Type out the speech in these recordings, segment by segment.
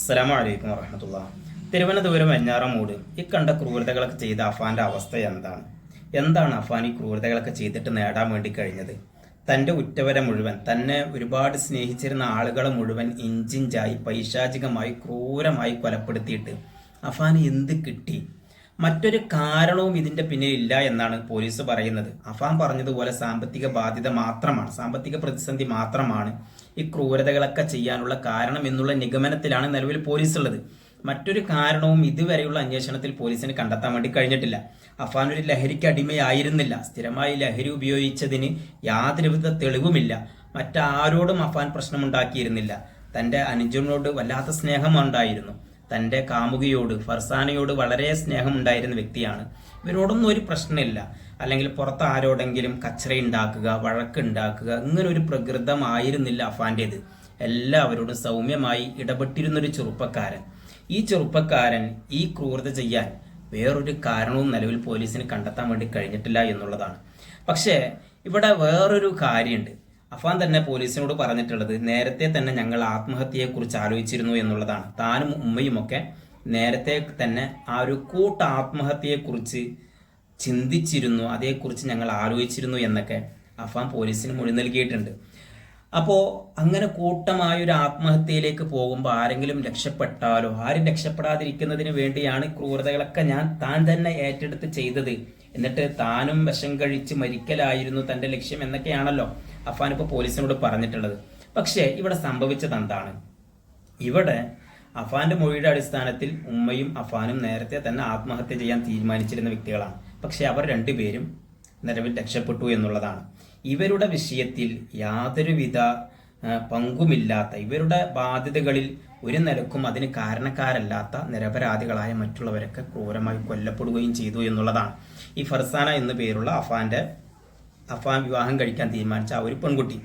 അസ്സലാമു അലൈക്കും വറഹമത്തുള്ള തിരുവനന്തപുരം വെഞ്ഞാറമൂട് ഇക്കണ്ട കണ്ട ക്രൂരതകളൊക്കെ ചെയ്ത അഫാന്റെ അവസ്ഥ എന്താണ്? എന്താണ് അഫാൻ ഈ ക്രൂരതകളൊക്കെ ചെയ്തിട്ട് നേടാൻ വേണ്ടി കഴിഞ്ഞത്? തന്റെ ഉറ്റവരെ മുഴുവൻ തന്നെ ഒരുപാട് സ്നേഹിച്ചിരുന്ന ആളുകളെ മുഴുവൻ ഇഞ്ചിഞ്ചായി പൈശാചികമായി ക്രൂരമായി കൊലപ്പെടുത്തിയിട്ട് അഫാൻ എന്ത് കിട്ടി? മറ്റൊരു കാരണവും ഇതിന്റെ പിന്നിലില്ല എന്നാണ് പോലീസ് പറയുന്നത്. അഫാൻ പറഞ്ഞതുപോലെ സാമ്പത്തിക ബാധ്യത മാത്രമാണ് സാമ്പത്തിക പ്രതിസന്ധി മാത്രമാണ് ഈ ക്രൂരതകളൊക്കെ ചെയ്യാനുള്ള കാരണം എന്നുള്ള നിഗമനത്തിലാണ് നിലവിൽ പോലീസ് ഉള്ളത്. മറ്റൊരു കാരണവും ഇതുവരെയുള്ള അന്വേഷണത്തിൽ പോലീസിന് കണ്ടെത്താൻ വേണ്ടി കഴിഞ്ഞിട്ടില്ല. അഫാൻ ഒരു ലഹരിക്ക് അടിമയായിരുന്നില്ല. സ്ഥിരമായി ലഹരി ഉപയോഗിച്ചതിന് യാതൊരുവിധ തെളിവുമില്ല. മറ്റാരോടും അഫാൻ പ്രശ്നമുണ്ടാക്കിയിരുന്നില്ല. തന്റെ അനുജനോട് വല്ലാത്ത സ്നേഹമുണ്ടായിരുന്നു. തന്റെ കാമുകിയോട് ഫർസാനയോട് വളരെ സ്നേഹമുണ്ടായിരുന്ന വ്യക്തിയാണ്. ഇവരോടൊന്നും ഒരു പ്രശ്നമില്ല. അല്ലെങ്കിൽ പുറത്ത് ആരോടെങ്കിലും കച്ചറ ഉണ്ടാക്കുക വഴക്കുണ്ടാക്കുക ഇങ്ങനെ ഒരു പ്രകൃതമായിരുന്നില്ല അഫാന്റേത്. എല്ലാവരോടും സൗമ്യമായി ഇടപെട്ടിരുന്നൊരു ചെറുപ്പക്കാരൻ. ഈ ചെറുപ്പക്കാരൻ ഈ ക്രൂരത ചെയ്യാൻ വേറൊരു കാരണവും നിലവിൽ പോലീസിന് കണ്ടെത്താൻ വേണ്ടി കഴിഞ്ഞിട്ടില്ല എന്നുള്ളതാണ്. പക്ഷേ ഇവിടെ വേറൊരു കാര്യമുണ്ട്. അഫാൻ തന്നെ പോലീസിനോട് പറഞ്ഞിട്ടുള്ളത് നേരത്തെ തന്നെ ഞങ്ങൾ ആത്മഹത്യയെക്കുറിച്ച് ആലോചിച്ചിരുന്നു എന്നുള്ളതാണ്. താനും ഉമ്മയുമൊക്കെ നേരത്തെ തന്നെ ആ ഒരു കൂട്ട ആത്മഹത്യയെക്കുറിച്ച് ചിന്തിച്ചിരുന്നു അതേക്കുറിച്ച് ഞങ്ങൾ ആലോചിച്ചിരുന്നു എന്നൊക്കെ അഫാം പോലീസിന് മൊഴി നൽകിയിട്ടുണ്ട്. അപ്പോൾ അങ്ങനെ കൂട്ടമായ ഒരു ആത്മഹത്യയിലേക്ക് പോകുമ്പോൾ ആരെങ്കിലും രക്ഷപ്പെട്ടാലോ ആരും രക്ഷപ്പെടാതിരിക്കുന്നതിന് വേണ്ടിയാണ് ക്രൂരതകളൊക്കെ ഞാൻ താൻ തന്നെ ഏറ്റെടുത്ത് ചെയ്തത്. എന്നിട്ട് താനും വിഷം കഴിച്ച് മരിക്കലായിരുന്നു തന്റെ ലക്ഷ്യം എന്നൊക്കെയാണല്ലോ അഫാൻ ഇപ്പോൾ പോലീസിനോട് പറഞ്ഞിട്ടുള്ളത്. പക്ഷേ ഇവിടെ സംഭവിച്ചത് എന്താണ്? ഇവിടെ അഫാന്റെ മൊഴിയുടെ അടിസ്ഥാനത്തിൽ ഉമ്മയും അഫാനും നേരത്തെ തന്നെ ആത്മഹത്യ ചെയ്യാൻ തീരുമാനിച്ചിരുന്ന വ്യക്തികളാണ്. പക്ഷെ അവർ രണ്ടുപേരും നിലവിൽ രക്ഷപ്പെട്ടു എന്നുള്ളതാണ്. ഇവരുടെ വിഷയത്തിൽ യാതൊരുവിധ പങ്കുമില്ലാത്ത ഇവരുടെ ബാധ്യതകളിൽ ഒരു നിലക്കും അതിന് കാരണക്കാരല്ലാത്ത നിരപരാധികളായ മറ്റുള്ളവരൊക്കെ ക്രൂരമായി കൊല്ലപ്പെടുകയും ചെയ്തു എന്നുള്ളതാണ്. ഈ ഫർസാന എന്നു പേരുള്ള അഫാന്റെ അഫാൻ വിവാഹം കഴിക്കാൻ തീരുമാനിച്ച ആ ഒരു പെൺകുട്ടി.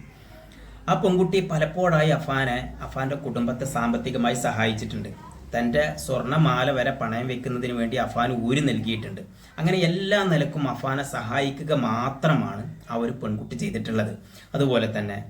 ആ പെൺകുട്ടി പലപ്പോഴായി അഫാനെ അഫാന്റെ കുടുംബത്തെ സാമ്പത്തികമായി സഹായിച്ചിട്ടുണ്ട്. തന്റെ സ്വർണമാല വരെ പണയം വെക്കുന്നതിന് വേണ്ടി അഫാൻ ഊരി നൽകിയിട്ടുണ്ട്. അങ്ങനെ എല്ലാ നിലക്കും അഫാനെ സഹായിക്കുക മാത്രമാണ് ആ ഒരു പെൺകുട്ടി ചെയ്തിട്ടുള്ളത്. അതുപോലെ തന്നെ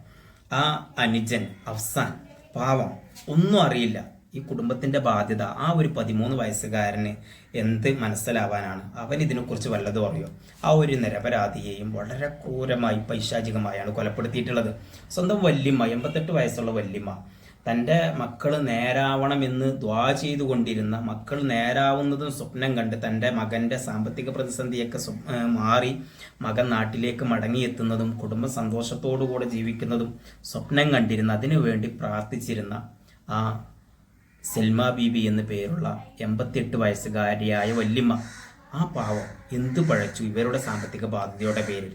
ആ അനുജൻ അഫ്സാൻ പാവം ഒന്നും അറിയില്ല ഈ കുടുംബത്തിന്റെ ബാധ്യത ആ ഒരു പതിമൂന്ന് വയസ്സുകാരന് എന്ത് മനസ്സിലാവാനാണ്. അവൻ ഇതിനെക്കുറിച്ച് വല്ലതും അറിയോ? ആ ഒരു നിരപരാധിയെയും വളരെ ക്രൂരമായി പൈശാചികമായാണ് കൊലപ്പെടുത്തിയിട്ടുള്ളത്. സ്വന്തം വല്യമ്മ എൺപത്തെട്ട് വയസ്സുള്ള വല്യമ്മ തന്റെ മക്കൾ നേരാവണമെന്ന് ദ്വാ ചെയ്തുകൊണ്ടിരുന്ന മക്കൾ നേരാവുന്നതും സ്വപ്നം കണ്ട് തന്റെ മകന്റെ സാമ്പത്തിക പ്രതിസന്ധിയൊക്കെ മാറി മകൻ നാട്ടിലേക്ക് മടങ്ങിയെത്തുന്നതും കുടുംബ സന്തോഷത്തോടുകൂടെ ജീവിക്കുന്നതും സ്വപ്നം കണ്ടിരുന്ന അതിനു വേണ്ടി പ്രാർത്ഥിച്ചിരുന്ന ആ സെൽമ ബീബി എന്ന് പേരുള്ള എൺപത്തിയെട്ട് വയസ്സുകാരിയായ വല്യമ്മ ആ പാവം എന്തു പഴച്ചു ഇവരുടെ സാമ്പത്തിക ബാധ്യതയുടെ പേരിൽ.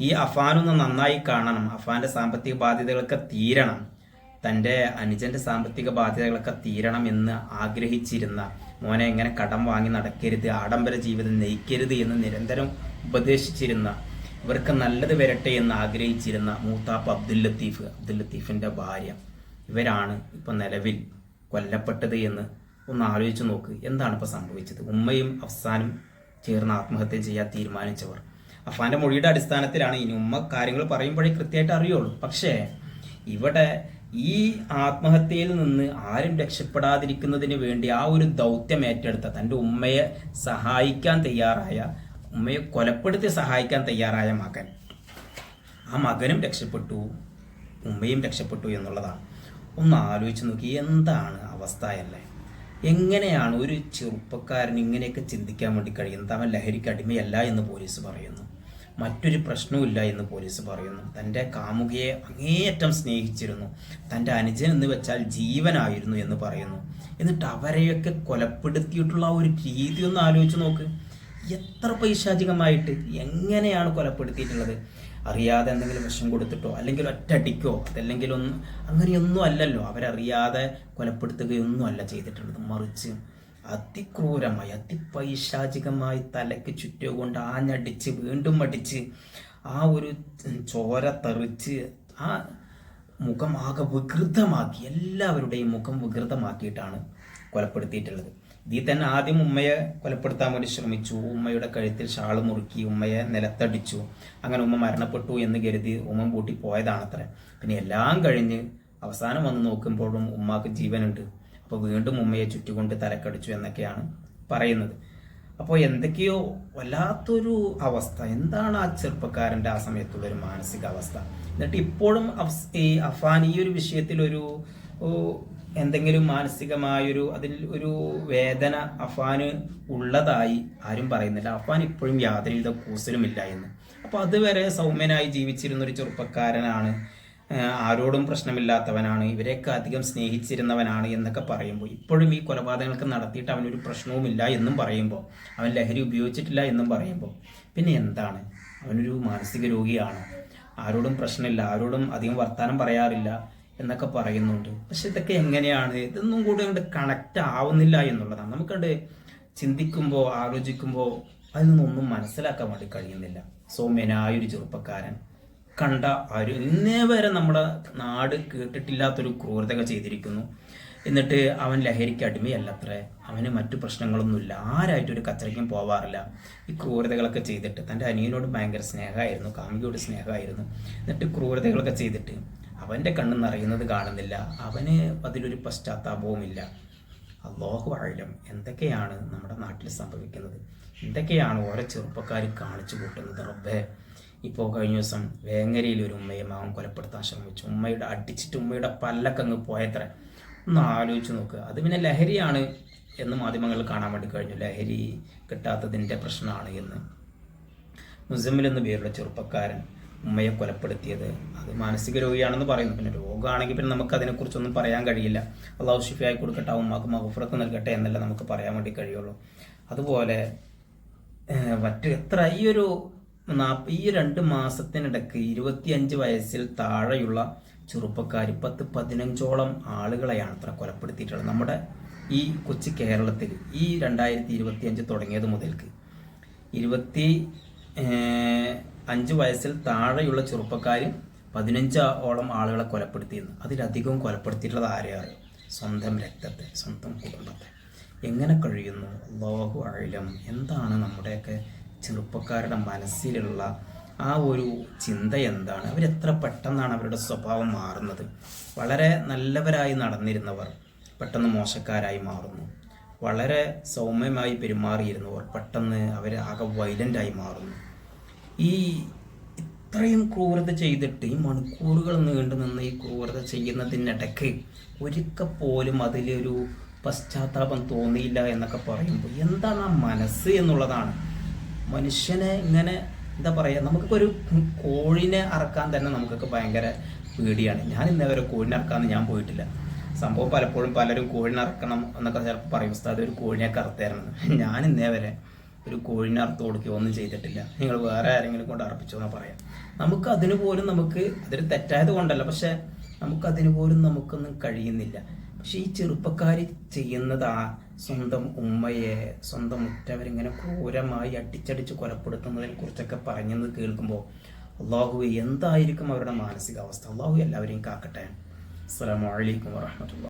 ഈ അഫാനൊന്ന് നന്നായി കാണണം അഫാന്റെ സാമ്പത്തിക ബാധ്യതകളൊക്കെ തീരണം. തന്റെ അനുജന്റെ സാമ്പത്തിക ബാധ്യതകളൊക്കെ തീരണം എന്ന് ആഗ്രഹിച്ചിരുന്ന മോനെ എങ്ങനെ കടം വാങ്ങി നടക്കരുത് ആഡംബര ജീവിതം നയിക്കരുത് എന്ന് നിരന്തരം ഉപദേശിച്ചിരുന്ന ഇവർക്ക് നല്ലത് വരട്ടെ എന്ന് ആഗ്രഹിച്ചിരുന്ന മൂത്താപ്പ് അബ്ദുൽ ലത്തീഫ് അബ്ദുൽ ലത്തീഫിന്റെ ഭാര്യ. ഇവരാണ് ഇപ്പൊ നിലവിൽ കൊല്ലപ്പെട്ടത് എന്ന് ഒന്ന് ആലോചിച്ച് നോക്ക്. എന്താണ് ഇപ്പൊ സംഭവിച്ചത്? ഉമ്മയും അഫ്സാനും ചേർന്ന് ആത്മഹത്യ ചെയ്യാൻ തീരുമാനിച്ചവർ. അഫാന്റെ മൊഴിയുടെ അടിസ്ഥാനത്തിലാണ് ഇനി ഉമ്മ കാര്യങ്ങൾ പറയുമ്പോഴേ കൃത്യമായിട്ട് അറിയുള്ളൂ. പക്ഷേ ഇവിടെ ഈ ആത്മഹത്യയിൽ നിന്ന് ആരും രക്ഷപ്പെടാതിരിക്കുന്നതിന് വേണ്ടി ആ ഒരു ദൗത്യം ഏറ്റെടുത്ത തന്റെ ഉമ്മയെ സഹായിക്കാൻ തയ്യാറായ ഉമ്മയെ കൊലപ്പെടുത്തി സഹായിക്കാൻ തയ്യാറായ മകൻ. ആ മകനും രക്ഷപ്പെട്ടു ഉമ്മയും രക്ഷപ്പെട്ടു എന്നുള്ളതാണ്. ഒന്ന് ആലോചിച്ച് നോക്കി എന്താണ് അവസ്ഥ അല്ലേ? എങ്ങനെയാണ് ഒരു ചെറുപ്പക്കാരൻ ഇങ്ങനെയൊക്കെ ചിന്തിക്കാൻ വേണ്ടി കഴിയുന്നത്? അവൻ ലഹരിക്ക് അടിമയല്ല എന്ന് പോലീസ് പറയുന്നു. മറ്റൊരു പ്രശ്നവുമില്ല എന്ന് പോലീസ് പറയുന്നു. തന്റെ കാമുകിയെ അങ്ങേയറ്റം സ്നേഹിച്ചിരുന്നു. തന്റെ അനുജൻ എന്ന് വെച്ചാൽ ജീവനായിരുന്നു എന്ന് പറയുന്നു. എന്നിട്ട് അവരെയൊക്കെ കൊലപ്പെടുത്തിയിട്ടുള്ള ആ ഒരു രീതി ഒന്ന് ആലോചിച്ച് നോക്ക്. എത്ര പൈശാചികമായിട്ട് എങ്ങനെയാണ് കൊലപ്പെടുത്തിയിട്ടുള്ളത്? അറിയാതെ എന്തെങ്കിലും വിഷം കൊടുത്തിട്ടോ അല്ലെങ്കിൽ ഒറ്റടിക്കോ അതല്ലെങ്കിൽ ഒന്ന് അങ്ങനെയൊന്നും അല്ലല്ലോ. അവരറിയാതെ കൊലപ്പെടുത്തുകയൊന്നും അല്ല ചെയ്തിട്ടുള്ളത്. മറിച്ച് അതിക്രൂരമായി അതിപൈശാചികമായി തലയ്ക്ക് ചുറ്റുകൊണ്ട് ആഞ്ഞടിച്ച് വീണ്ടും അടിച്ച് ആ ഒരു ചോര തെറിച്ച് ആ മുഖം ആകെ വികൃതമാക്കി എല്ലാവരുടെയും മുഖം വികൃതമാക്കിയിട്ടാണ് കൊലപ്പെടുത്തിയിട്ടുള്ളത്. ഇതിൽ തന്നെ ആദ്യം ഉമ്മയെ കൊലപ്പെടുത്താൻ വേണ്ടി ശ്രമിച്ചു. ഉമ്മയുടെ കഴുത്തിൽ ഷാൾ മുറുക്കി ഉമ്മയെ നിലത്തടിച്ചു. അങ്ങനെ ഉമ്മ മരണപ്പെട്ടു എന്ന് കരുതി ഉമ്മ കൂട്ടി പോയതാണത്രേ. പിന്നെ എല്ലാം കഴിഞ്ഞ് അവസാനം വന്ന് നോക്കുമ്പോഴും ഉമ്മാക്ക് ജീവനുണ്ട്. അപ്പോൾ വീണ്ടും ഉമ്മയെ ചുറ്റുകൊണ്ട് തലക്കടിച്ചു എന്നൊക്കെയാണ് പറയുന്നത്. അപ്പോൾ എന്തൊക്കെയോ വല്ലാത്തൊരു അവസ്ഥ. എന്താണ് ആ ചെറുപ്പക്കാരന്റെ ആ സമയത്തുള്ള ഒരു മാനസികാവസ്ഥ? എന്നിട്ട് ഇപ്പോഴും ഈ അഫാൻ ഈ ഒരു ഓ, എന്തെങ്കിലും മാനസികമായൊരു അതിൽ ഒരു വേദന അഫാന് ഉള്ളതായി ആരും പറയുന്നില്ല. അഫാൻ ഇപ്പോഴും യാതൊരുവിധ കൂസലുമില്ല എന്ന്. അപ്പോൾ അതുവരെ സൗമ്യനായി ജീവിച്ചിരുന്ന ഒരു ചെറുപ്പക്കാരനാണ് ആരോടും പ്രശ്നമില്ലാത്തവനാണ്. ഇവരെയൊക്കെ അധികം സ്നേഹിച്ചിരുന്നവനാണ് എന്നൊക്കെ പറയുമ്പോൾ ഇപ്പോഴും ഈ കൊലപാതകങ്ങൾക്ക് നടത്തിയിട്ട് അവനൊരു പ്രശ്നവുമില്ല എന്നും പറയുമ്പോൾ അവൻ ലഹരി ഉപയോഗിച്ചിട്ടില്ല എന്നും പറയുമ്പോൾ പിന്നെ എന്താണ്? അവനൊരു മാനസിക രോഗിയാണ്. ആരോടും പ്രശ്നമില്ല ആരോടും അധികം വർത്തമാനം പറയാറില്ല എന്നൊക്കെ പറയുന്നുണ്ട്. പക്ഷെ ഇതൊക്കെ എങ്ങനെയാണ്? ഇതൊന്നും കൂടി അങ്ങോട്ട് കണക്റ്റ് ആവുന്നില്ല എന്നുള്ളതാണ്. നമുക്കത് ചിന്തിക്കുമ്പോൾ ആലോചിക്കുമ്പോൾ അതിൽ നിന്നൊന്നും മനസ്സിലാക്കാൻ വേണ്ടി കഴിയുന്നില്ല. സൗമ്യനായൊരു ചെറുപ്പക്കാരൻ. കണ്ട ആര്? ഇന്നേ വരെ നമ്മുടെ നാട് കേട്ടിട്ടില്ലാത്തൊരു ക്രൂരതകൾ ചെയ്തിരിക്കുന്നു. എന്നിട്ട് അവൻ ലഹരിക്ക് അടിമയല്ലത്രേ. അവന് മറ്റു പ്രശ്നങ്ങളൊന്നുമില്ല. ആരായിട്ടൊരു കച്ചറയ്ക്കും പോവാറില്ല. ഈ ക്രൂരതകളൊക്കെ ചെയ്തിട്ട് തന്റെ അനിയനോട് ഭയങ്കര സ്നേഹമായിരുന്നു. കാമുകിയോട് സ്നേഹമായിരുന്നു. എന്നിട്ട് ക്രൂരതകളൊക്കെ ചെയ്തിട്ട് അവന്റെ കണ്ണ് നിറയുന്നത് കാണുന്നില്ല. അവന് അതിലൊരു പശ്ചാത്താപവുമില്ല. അള്ളാഹു ആഴം എന്തൊക്കെയാണ് നമ്മുടെ നാട്ടിൽ സംഭവിക്കുന്നത്? എന്തൊക്കെയാണ് ഓരോ ചെറുപ്പക്കാർ കാണിച്ചു കൂട്ടുന്നത് റബ്ബേ? ഇപ്പോൾ കഴിഞ്ഞ ദിവസം വേങ്ങരയിൽ ഒരു ഉമ്മയെ മാവൻ കൊലപ്പെടുത്താൻ ശ്രമിച്ചു. ഉമ്മയുടെ അടിച്ചിട്ട് ഉമ്മയുടെ പല്ലക്കങ്ങ് പോയത്ര. ഒന്ന് ആലോചിച്ച് നോക്കുക അത് പിന്നെ ലഹരിയാണ് എന്ന് മാധ്യമങ്ങൾ കാണാൻ വേണ്ടി കഴിഞ്ഞു. ലഹരി കിട്ടാത്തതിന്റെ പ്രശ്നമാണ് എന്ന്. മുസമ്മിൽ എന്ന പേരുള്ള ചെറുപ്പക്കാരൻ ഉമ്മയെ കൊലപ്പെടുത്തിയത് അത് മാനസിക രോഗിയാണെന്ന് പറയുന്നു. പിന്നെ രോഗമാണെങ്കിൽ പിന്നെ നമുക്ക് അതിനെക്കുറിച്ചൊന്നും പറയാൻ കഴിയില്ല. അള്ളാഹു ഷിഫിയായി കൊടുക്കട്ടെ ആ ഉമ്മാക്ക് മഹഫുറത്ത് നൽകട്ടെ എന്നല്ല നമുക്ക് പറയാൻ വേണ്ടി കഴിയുള്ളൂ. അതുപോലെ മറ്റു എത്ര ഈ ഒരു ഈ രണ്ട് മാസത്തിനിടയ്ക്ക് ഇരുപത്തിയഞ്ച് വയസ്സിൽ താഴെയുള്ള ചെറുപ്പക്കാർ പത്ത് പതിനഞ്ചോളം ആളുകളെയാണ് അത്ര കൊലപ്പെടുത്തിയിട്ടുള്ളത് നമ്മുടെ ഈ കൊച്ചു കേരളത്തിൽ ഈ രണ്ടായിരത്തി ഇരുപത്തിയഞ്ച് തുടങ്ങിയത് മുതൽക്ക് ഇരുപത്തി അഞ്ച് വയസ്സിൽ താഴെയുള്ള ചെറുപ്പക്കാർ പതിനഞ്ചോളം ആളുകളെ കൊലപ്പെടുത്തിയിരുന്നു. അതിലധികവും കൊലപ്പെടുത്തിയിട്ടുള്ളത് ആരെയാണ് സ്വന്തം രക്തത്തെ സ്വന്തം കുടുംബത്തെ. എങ്ങനെ കഴിയുന്നു? ലോകം എന്താണ് നമ്മുടെയൊക്കെ ചെറുപ്പക്കാരുടെ മനസ്സിലുള്ള ആ ഒരു ചിന്ത എന്താണ്? അവരെത്ര പെട്ടെന്നാണ് അവരുടെ സ്വഭാവം മാറുന്നത്? വളരെ നല്ലവരായി നടന്നിരുന്നവർ പെട്ടെന്ന് മോശക്കാരായി മാറുന്നു. വളരെ സൗമ്യമായി പെരുമാറിയിരുന്നവർ പെട്ടെന്ന് അവർ ആകെ വൈലന്റായി മാറുന്നു. ഈ ഇത്രയും ക്രൂരത ചെയ്തിട്ട് ഈ മണിക്കൂറുകൾ നീണ്ടു നിന്ന് ഈ ക്രൂരത ചെയ്യുന്നതിനിടയ്ക്ക് ഒരിക്കൽ പോലും അതിലൊരു പശ്ചാത്താപം തോന്നിയില്ല എന്നൊക്കെ പറയുമ്പോൾ എന്താണ് ആ മനസ്സ് എന്നുള്ളതാണ് മനുഷ്യനെ ഇങ്ങനെ എന്താ പറയുക നമുക്കിപ്പോൾ ഒരു കോഴിനെ അറക്കാൻ തന്നെ നമുക്കൊക്കെ ഭയങ്കര പേടിയാണ്. ഞാൻ ഇന്നേ വരെ കോഴിനെ അറക്കാമെന്ന് ഞാൻ പോയിട്ടില്ല. സംഭവം പലപ്പോഴും പലരും കോഴിനെ അറക്കണം എന്നൊക്കെ ചിലപ്പോൾ പറയും ഉസ്താദ് ഒരു കോഴിനെ അറുത്തായിരുന്നു. ഞാൻ ഇന്നേ വരെ ഒരു കോഴിനെ അറുത്ത് കൊടുക്കുകയോ ഒന്നും ചെയ്തിട്ടില്ല. നിങ്ങൾ വേറെ ആരെങ്കിലും കൊണ്ട് അർപ്പിച്ചോ എന്ന് പറയാം. നമുക്ക് അതിന് പോലും നമുക്ക് അതൊരു തെറ്റായത് കൊണ്ടല്ല പക്ഷെ നമുക്ക് അതിന് പോലും നമുക്കൊന്നും കഴിയുന്നില്ല. പക്ഷെ ഈ ചെറുപ്പക്കാർ ചെയ്യുന്നത് സ്വന്തം ഉമ്മയെ സ്വന്തം ഉറ്റവരിങ്ങനെ ക്രൂരമായി അടിച്ചടിച്ച് കൊലപ്പെടുത്തുന്നതിനെ കുറിച്ചൊക്കെ പറഞ്ഞെന്ന് കേൾക്കുമ്പോൾ അള്ളാഹു എന്തായിരിക്കും അവരുടെ മാനസികാവസ്ഥ? അള്ളാഹു എല്ലാവരെയും കാക്കട്ടെ. അസ്സലാമു അലൈക്കും വറഹമത്തുള്ള